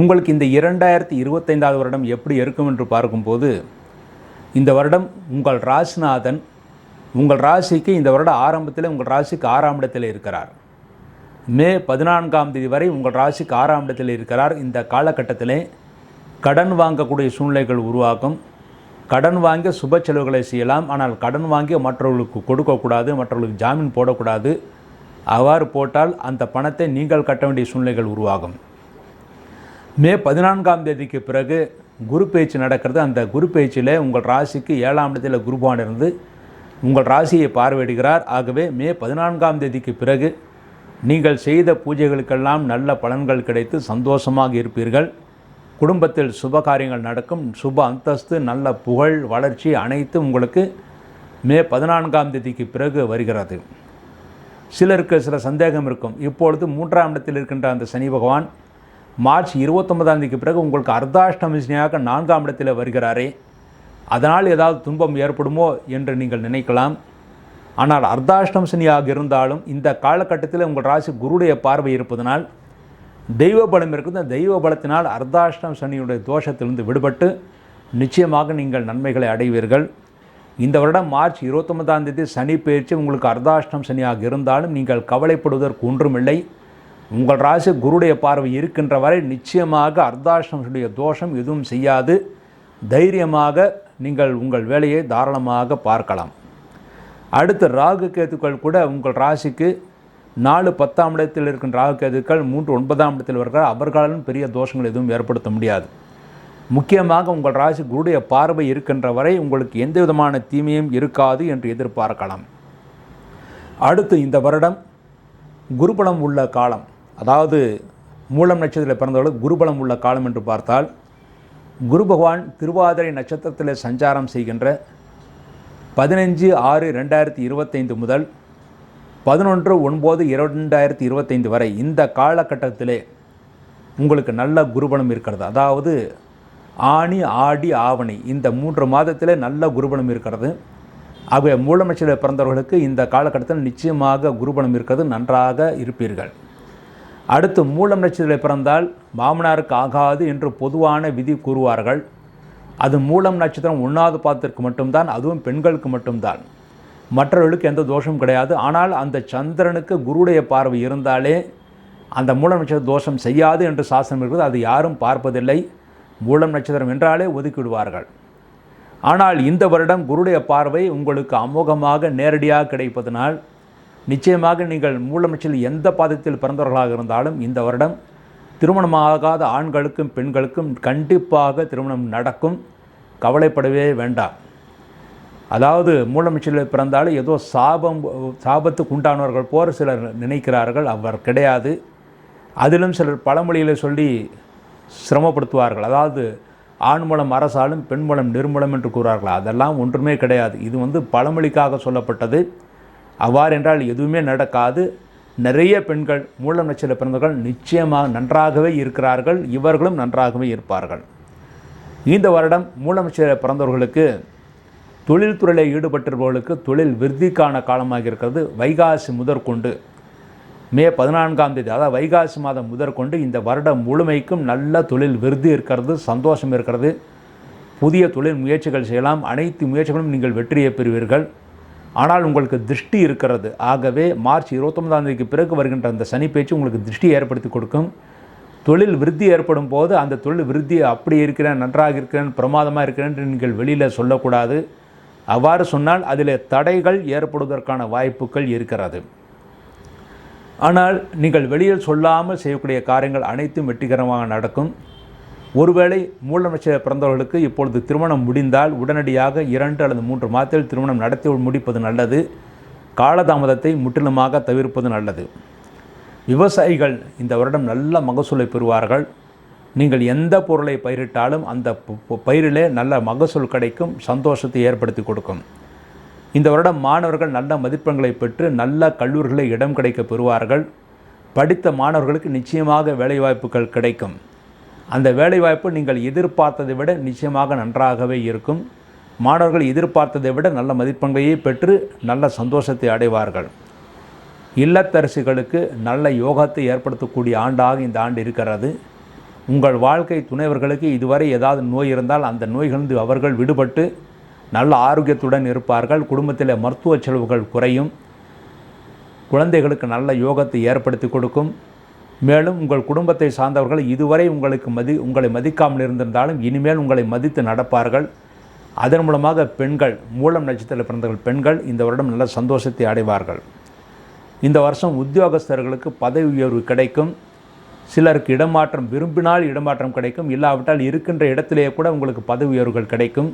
உங்களுக்கு இந்த இரண்டாயிரத்தி இருபத்தைந்தாவது வருடம் எப்படி இருக்கும் என்று பார்க்கும்போது இந்த வருடம் உங்கள் ராசிநாதன் உங்கள் ராசிக்கு இந்த வருட ஆரம்பத்தில் உங்கள் ராசிக்கு ஆறாம் இடத்தில் இருக்கிறார். மே பதினான்காம் தேதி வரை உங்கள் ராசிக்கு ஆறாம் இடத்தில் இருக்கிறார். இந்த காலகட்டத்திலே கடன் வாங்கக்கூடிய சூழ்நிலைகள் உருவாகும். கடன் வாங்கி சுப செலவுகளை செய்யலாம். ஆனால் கடன் வாங்கி மற்றவர்களுக்கு கொடுக்கக்கூடாது மற்றவர்களுக்கு ஜாமீன் போடக்கூடாது. அவ்வாறு போட்டால் அந்த பணத்தை நீங்கள் கட்ட வேண்டிய சூழ்நிலைகள் உருவாகும். மே பதினான்காம் தேதிக்கு பிறகு குரு பேச்சு நடக்கிறது. அந்த குரு பேச்சில் உங்கள் ராசிக்கு ஏழாம் இடத்தில் குருபான் இருந்து உங்கள் ராசியை பார்வையிடுகிறார். ஆகவே மே பதினான்காம் தேதிக்கு பிறகு நீங்கள் செய்த பூஜைகளுக்கெல்லாம் நல்ல பலன்கள் கிடைத்து சந்தோஷமாக இருப்பீர்கள். குடும்பத்தில் சுப காரியங்கள் நடக்கும். சுப அந்தஸ்து நல்ல புகழ் வளர்ச்சி அனைத்து உங்களுக்கு மே பதினான்காம் தேதிக்கு பிறகு வருகிறது. சிலருக்கு சில சந்தேகம் இருக்கும். இப்பொழுது மூன்றாம் இடத்தில் இருக்கின்ற அந்த சனி பகவான் மார்ச் இருபத்தொன்பதாம் தேதிக்கு பிறகு உங்களுக்கு அர்த்தாஷ்டமிசனியாக நான்காம் இடத்தில் வருகிறாரே. அதனால் ஏதாவது துன்பம் ஏற்படுமோ என்று நீங்கள் நினைக்கலாம். ஆனால் அர்த்தாஷ்டம் சனியாக இருந்தாலும் இந்த காலகட்டத்தில் உங்கள் ராசி குருடைய பார்வை இருப்பதனால் தெய்வ பலம் இருக்குது அந்த தெய்வ பலத்தினால் அர்த்தாஷ்டம் சனியுடைய தோஷத்திலிருந்து விடுபட்டு நிச்சயமாக நீங்கள் நன்மைகளை அடைவீர்கள். இந்த வருடம் மார்ச் இருபத்தொன்பதாம் தேதி சனி பயிற்சி உங்களுக்கு அர்த்தாஷ்டம் சனியாக இருந்தாலும் நீங்கள் கவலைப்படுவதற்கு ஒன்றுமில்லை. உங்கள் ராசி குருடைய பார்வை இருக்கின்ற வரை நிச்சயமாக அர்த்தாஷ்டமனுடைய தோஷம் எதுவும் செய்யாது. தைரியமாக நீங்கள் உங்கள் வேலையை தாராளமாக பார்க்கலாம். அடுத்து ராகு கேதுக்கள் கூட உங்கள் ராசிக்கு நாலு பத்தாம் இடத்தில் இருக்கின்ற ராகு கேதுக்கள் மூன்று ஒன்பதாம் இடத்தில் வருகிறார். அவர்களாலும் பெரிய தோஷங்கள் எதுவும் ஏற்படுத்த முடியாது. முக்கியமாக உங்கள் ராசி குருடைய பார்வை இருக்கின்ற வரை உங்களுக்கு எந்த விதமான தீமையும் இருக்காது என்று எதிர்பார்க்கலாம். அடுத்து இந்த வருடம் குருபலம் உள்ள காலம். அதாவது மூலம் நட்சத்திரத்தில் பிறந்தவர்கள் குருபலம் உள்ள காலம் என்று பார்த்தால் குரு பகவான் திருவாதிரை நட்சத்திரத்தில் சஞ்சாரம் செய்கின்ற பதினஞ்சு ஆறு ரெண்டாயிரத்தி இருபத்தைந்து முதல் பதினொன்று ஒன்பது இரண்டாயிரத்தி இருபத்தைந்து வரை இந்த காலகட்டத்திலே உங்களுக்கு நல்ல குருபலம் இருக்கிறது. அதாவது ஆணி ஆடி ஆவணி இந்த மூன்று மாதத்திலே நல்ல குருபலம் இருக்கிறது. ஆகவே மூலமைச்சரில் பிறந்தவர்களுக்கு இந்த காலகட்டத்தில் நிச்சயமாக குருபலம் இருக்கிறது. நன்றாக இருப்பீர்கள். அடுத்து மூலம் நட்சத்திரத்தில் பிறந்தால் மாமனாருக்கு ஆகாது என்று பொதுவான விதி கூறுவார்கள். அது மூலம் நட்சத்திரம் ஒன்றாவது பாதத்திற்கு மட்டும்தான் அதுவும் பெண்களுக்கு மட்டும்தான். மற்றவர்களுக்கு எந்த தோஷமும் கிடையாது. ஆனால் அந்த சந்திரனுக்கு குருடைய பார்வை இருந்தாலே அந்த மூலம் நட்சத்திர தோஷம் செய்யாது என்று சாசனம் இருக்கிறது அது யாரும் பார்ப்பதில்லை. மூலம் நட்சத்திரம் என்றாலே ஒதுக்கிவிடுவார்கள் ஆனால் இந்த வருடம் குருடைய பார்வை உங்களுக்கு அமோகமாக நேரடியாக கிடைப்பதனால் நிச்சயமாக நீங்கள் மூலமைச்சில் எந்த பாதத்தில் பிறந்தவர்களாக இருந்தாலும் இந்த வருடம் திருமணமாகாத ஆண்களுக்கும் பெண்களுக்கும் கண்டிப்பாக திருமணம் நடக்கும். கவலைப்படவே வேண்டாம். அதாவது மூலமைச்சில் பிறந்தாலும் ஏதோ சாபம் சாபத்துக்கு உண்டானவர்கள் போர் சிலர் நினைக்கிறார்கள். அவர் கிடையாது. அதிலும் சிலர் பழமொழியில் சொல்லி சிரமப்படுத்துவார்கள். அதாவது ஆண் மூலம் அரசாலும் பெண் மூலம் நிர்மூலம் என்று கூறுவார்கள் அதெல்லாம் ஒன்றுமே கிடையாது. இது வந்து பழமொழிக்காக சொல்லப்பட்டது. அவ்வாறு என்றால் எதுவுமே நடக்காது. நிறைய பெண்கள் மூலம் நட்சத்திர பிறந்தவர்கள் நிச்சயமாக நன்றாகவே இருக்கிறார்கள். இவர்களும் நன்றாகவே இருப்பார்கள். இந்த வருடம் மூலமைச்சர் பிறந்தவர்களுக்கு தொழில்துறையில் ஈடுபட்டிருப்பவர்களுக்கு தொழில் விருத்திக்கான காலமாக இருக்கிறது. வைகாசி முதற்கொண்டு மே பதினான்காம் தேதி அதாவது வைகாசி மாதம் முதற்கொண்டு இந்த வருடம் முழுமைக்கும் நல்ல தொழில் விருதி இருக்கிறது சந்தோஷம் இருக்கிறது. புதிய தொழில் முயற்சிகள் செய்யலாம். அனைத்து முயற்சிகளும் நீங்கள் வெற்றியை பெறுவீர்கள். ஆனால் உங்களுக்கு திருஷ்டி இருக்கிறது. ஆகவே மார்ச் இருபத்தொன்பதாம் தேதிக்கு பிறகு வருகின்ற அந்த சனி பேச்சு உங்களுக்கு திருஷ்டி ஏற்படுத்தி கொடுக்கும். தொழில் விருத்தி ஏற்படும் போது அந்த தொழில் விருத்தி அப்படி இருக்கிறேன் நன்றாக இருக்கிறேன் பிரமாதமாக இருக்கிறேன் நீங்கள் வெளியில் சொல்லக்கூடாது. அவ்வாறு சொன்னால் அதில் தடைகள் ஏற்படுவதற்கான வாய்ப்புகள் இருக்கிறது. ஆனால் நீங்கள் வெளியில் சொல்லாமல் செய்யக்கூடிய காரியங்கள் அனைத்தும் வெற்றிகரமாக நடக்கும். ஒருவேளை மூல நட்சத்திர பிறந்தவர்களுக்கு இப்பொழுது திருமணம் முடிந்தால் உடனடியாக இரண்டு அல்லது மூன்று மாதத்தில் திருமணம் நடத்தி முடிப்பது நல்லது. காலதாமதத்தை முற்றிலுமாக தவிர்ப்பது நல்லது. விவசாயிகள் இந்த வருடம் நல்ல மகசூலை பெறுவார்கள். நீங்கள் எந்த பொருளை பயிரிட்டாலும் அந்த பயிரிலே நல்ல மகசூல் கிடைக்கும் சந்தோஷத்தை ஏற்படுத்தி கொடுக்கும். இந்த வருடம் மாணவர்கள் நல்ல மதிப்பெண்களை பெற்று நல்ல கல்லூரிகளை இடம் கிடைக்க பெறுவார்கள். படித்த மாணவர்களுக்கு நிச்சயமாக வேலைவாய்ப்புகள் கிடைக்கும். அந்த வேலைவாய்ப்பு நீங்கள் எதிர்பார்த்ததை விட நிச்சயமாக நன்றாகவே இருக்கும். மாணவர்கள் எதிர்பார்த்ததை விட நல்ல மதிப்பெண்களையே பெற்று நல்ல சந்தோஷத்தை அடைவார்கள். இல்லத்தரசிகளுக்கு நல்ல யோகத்தை ஏற்படுத்தக்கூடிய ஆண்டாக இந்த ஆண்டு இருக்கிறது. உங்கள் வாழ்க்கை துணைவர்களுக்கு இதுவரை ஏதாவது நோய் இருந்தால் அந்த நோய்களிலிருந்து அவர்கள் விடுபட்டு நல்ல ஆரோக்கியத்துடன் இருப்பார்கள். குடும்பத்தில் மருத்துவ செலவுகள் குறையும். குழந்தைகளுக்கு நல்ல யோகத்தை ஏற்படுத்தி கொடுக்கும். மேலும் உங்கள் குடும்பத்தை சார்ந்தவர்கள் இதுவரை உங்களுக்கு மதி உங்களை மதிக்காமல் இருந்திருந்தாலும் இனிமேல் உங்களை மதித்து நடப்பார்கள். அதன் மூலமாக பெண்கள் மூலம் நட்சத்திரத்தில் பிறந்தவர்கள் பெண்கள் இந்த வருடம் நல்ல சந்தோஷத்தை அடைவார்கள். இந்த வருஷம் உத்தியோகஸ்தர்களுக்கு பதவி உயர்வு கிடைக்கும். சிலருக்கு இடமாற்றம் விரும்பினால் இடமாற்றம் கிடைக்கும். இல்லாவிட்டால் இருக்கின்ற இடத்திலேயே கூட உங்களுக்கு பதவி உயர்வுகள் கிடைக்கும்.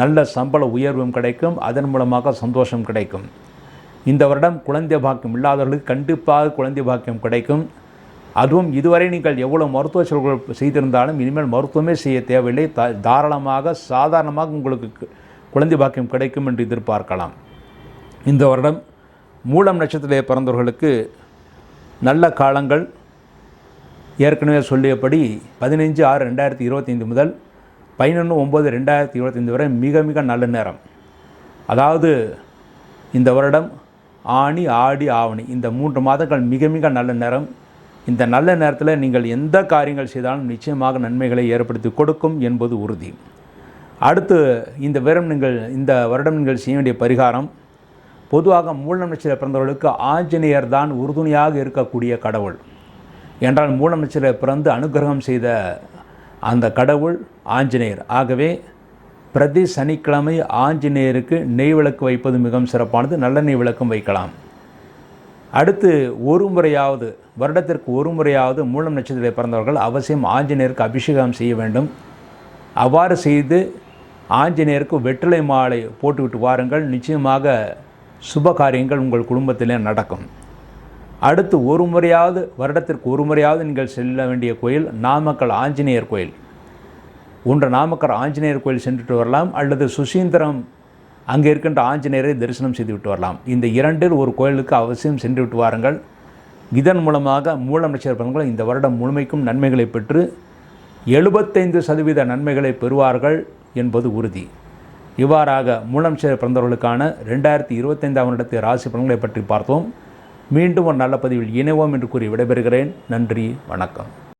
நல்ல சம்பள உயர்வும் கிடைக்கும். அதன் மூலமாக சந்தோஷம் கிடைக்கும். இந்த வருடம் குழந்தை பாக்கியம் இல்லாதவர்களுக்கு கண்டிப்பாக குழந்தை பாக்கியம் கிடைக்கும். அதுவும் இதுவரை நீங்கள் எவ்வளோ மருத்துவ செலவுகள் செய்திருந்தாலும் இனிமேல் மருத்துவமே செய்ய தேவையில்லை. த தாராளமாக சாதாரணமாக உங்களுக்கு கு- குழந்தை பாக்கியம் கிடைக்கும் என்று எதிர்பார்க்கலாம். இந்த வருடம் மூலம் நட்சத்திரத்திலே பிறந்தவர்களுக்கு நல்ல காலங்கள். ஏற்கனவே சொல்லியபடி பதினைஞ்சு ஆறு ரெண்டாயிரத்தி இருபத்தைந்து முதல் பதினொன்று ஒம்பது ரெண்டாயிரத்தி இருபத்தைந்து வரை மிக மிக நல்ல நேரம். அதாவது இந்த வருடம் ஆணி ஆடி ஆவணி இந்த மூன்று மாதங்கள் மிக மிக நல்ல நேரம். இந்த நல்ல நேரத்தில் நீங்கள் எந்த காரியங்கள் செய்தாலும் நிச்சயமாக நன்மைகளை ஏற்படுத்தி கொடுக்கும் என்பது உறுதி. அடுத்து இந்த விரம் நீங்கள் இந்த வருடம் நீங்கள் செய்ய வேண்டிய பரிகாரம் பொதுவாக மூலம் நட்சத்திர பிறந்தவர்களுக்கு ஆஞ்சநேயர் தான் உறுதுணையாக இருக்கக்கூடிய கடவுள். என்றால் மூலம் நட்சத்திர பிறந்து அனுகிரகம் செய்த அந்த கடவுள் ஆஞ்சநேயர். ஆகவே பிரதி சனிக்கிழமை ஆஞ்சநேயருக்கு நெய் விளக்கு வைப்பது மிகவும் சிறப்பானது. நல்ல நெய் விளக்கும் வைக்கலாம். அடுத்து ஒரு முறையாவது வருடத்திற்கு ஒரு முறையாவது மூலம் நட்சத்திரத்தில் பிறந்தவர்கள் அவசியம் ஆஞ்சநேயருக்கு அபிஷேகம் செய்ய வேண்டும். அவ்வாறு செய்து ஆஞ்சநேயருக்கு வெற்றிலை மாலை போட்டுவிட்டு வாருங்கள். நிச்சயமாக சுப காரியங்கள் உங்கள் குடும்பத்திலே நடக்கும். அடுத்து ஒரு முறையாவது வருடத்திற்கு ஒரு முறையாவது நீங்கள் செல்ல வேண்டிய கோயில் நாமக்கல் ஆஞ்சநேயர் கோயில். ஒன்று நாமக்கல் ஆஞ்சநேயர் கோயில் சென்றுட்டு வரலாம். அல்லது சுசீந்திரம் அங்கே இருக்கின்ற ஆஞ்சநேயரை தரிசனம் செய்துவிட்டு வரலாம். இந்த இரண்டில் ஒரு கோயிலுக்கு அவசியம் சென்று விட்டு வாருங்கள். இதன் மூலமாக மூலம் நட்சத்திரங்கள் இந்த வருடம் முழுமைக்கும் நன்மைகளை பெற்று எழுபத்தைந்து சதவீத நன்மைகளை பெறுவார்கள் என்பது உறுதி. இவ்வாறாக மூலம் பிறந்தவர்களுக்கான ரெண்டாயிரத்தி இருபத்தைந்தாம் வருடத்தை ராசி பலன்களை பற்றி பார்த்தோம் மீண்டும் ஒரு நல்ல பதிவில் இணைவோம் என்று கூறி விடைபெறுகிறேன். நன்றி வணக்கம்.